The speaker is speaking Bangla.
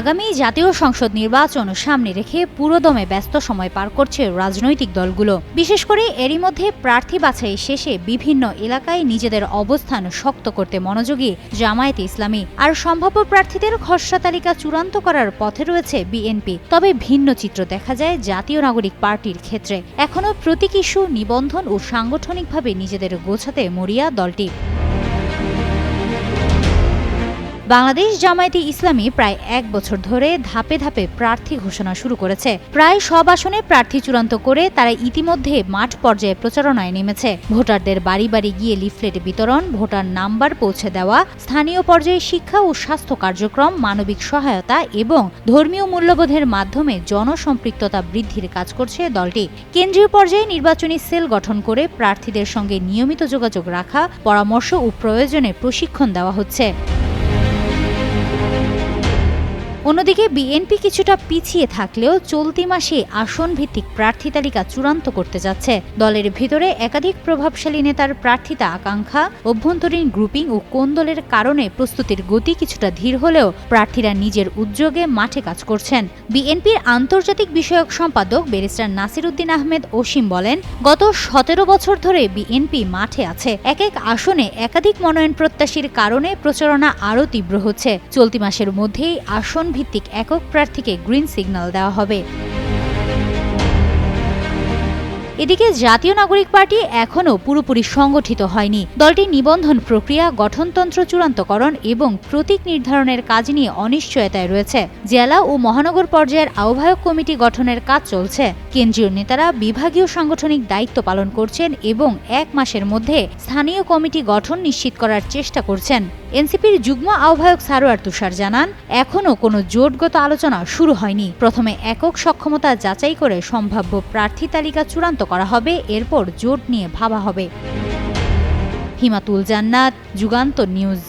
আগামী জাতীয় সংসদ নির্বাচন সামনে রেখে পুরোদমে ব্যস্ত সময় পার করছে রাজনৈতিক দলগুলো। বিশেষ করে এরই মধ্যে প্রার্থী বাছাই শেষে বিভিন্ন এলাকায় নিজেদের অবস্থান শক্ত করতে মনোযোগী জামায়াতে ইসলামী। আর সম্ভাব্য প্রার্থীদের খসড়া তালিকা চূড়ান্ত করার পথে রয়েছে বিএনপি। তবে ভিন্ন চিত্র দেখা যায় জাতীয় নাগরিক পার্টির ক্ষেত্রে। এখনও প্রতীক ইস্যু, নিবন্ধন ও সাংগঠনিকভাবে নিজেদের গোছাতে মরিয়া দলটি। বাংলাদেশ জামায়াতে ইসলামী প্রায় এক বছর ধরে ধাপে ধাপে প্রার্থী ঘোষণা শুরু করেছে। প্রায় সব আসনে প্রার্থী চূড়ান্ত করে তারা ইতিমধ্যে মাঠ পর্যায়ে প্রচারণায় নেমেছে। ভোটারদের বাড়ি বাড়ি গিয়ে লিফলেট বিতরণ, ভোটার নাম্বার পৌঁছে দেওয়া, স্থানীয় পর্যায়ে শিক্ষা ও স্বাস্থ্য কার্যক্রম, মানবিক সহায়তা এবং ধর্মীয় মূল্যবোধের মাধ্যমে জনসম্পৃক্ততা বৃদ্ধির কাজ করছে দলটি। কেন্দ্রীয় পর্যায়ে নির্বাচনী সেল গঠন করে প্রার্থীদের সঙ্গে নিয়মিত যোগাযোগ রাখা, পরামর্শ ও প্রয়োজনে প্রশিক্ষণ দেওয়া হচ্ছে। অন্যদিকে বিএনপি কিছুটা পিছিয়ে থাকলেও চলতি মাসে আসন ভিত্তিক প্রার্থী তালিকা চূড়ান্ত করতে যাচ্ছে। দলের ভিতরে একাধিক প্রভাবশালী নেতার প্রার্থিতা আকাঙ্ক্ষা, অভ্যন্তরীণ গ্রুপিং ও কোন্দলের কারণে প্রস্তুতির গতি কিছুটা ধীর হলেও প্রার্থীরা নিজের উদ্যোগে মাঠে কাজ করছেন। বিএনপির আন্তর্জাতিক বিষয়ক সম্পাদক ব্যারিস্টার নাসির উদ্দিন আহমেদ অসীম বলেন, গত সতেরো বছর ধরে বিএনপি মাঠে আছে। এক এক আসনে একাধিক মনোনয়ন প্রত্যাশীর কারণে প্রচারণা আরও তীব্র হচ্ছে। চলতি মাসের মধ্যেই আসন ভিত্তিক একক প্রার্থীকে গ্রিন সিগন্যাল দেওয়া হবে। এদিকে জাতীয় নাগরিক পার্টি এখনও পুরোপুরি সংগঠিত হয়নি। দলটি নিবন্ধন প্রক্রিয়া, গঠনতন্ত্র চূড়ান্তকরণ এবং প্রতীক নির্ধারণের কাজ নিয়ে অনিশ্চয়তায় রয়েছে। জেলা ও মহানগর পর্যায়ের আহ্বায়ক কমিটি গঠনের কাজ চলছে। কেন্দ্রীয় নেতারা বিভাগীয় সাংগঠনিক দায়িত্ব পালন করছেন এবং এক মাসের মধ্যে স্থানীয় কমিটি গঠন নিশ্চিত করার চেষ্টা করছেন। এনসিপির যুগ্ম আহ্বায়ক সারোয়ার তুষার জানান, এখনও কোনো জোটগত আলোচনা শুরু হয়নি। প্রথমে একক সক্ষমতা যাচাই করে সম্ভাব্য প্রার্থী তালিকা চূড়ান্ত করা হবে, এরপর জোট নিয়ে ভাবা হবে। হিমাতুল জান্নাত, যুগান্ত নিউজ।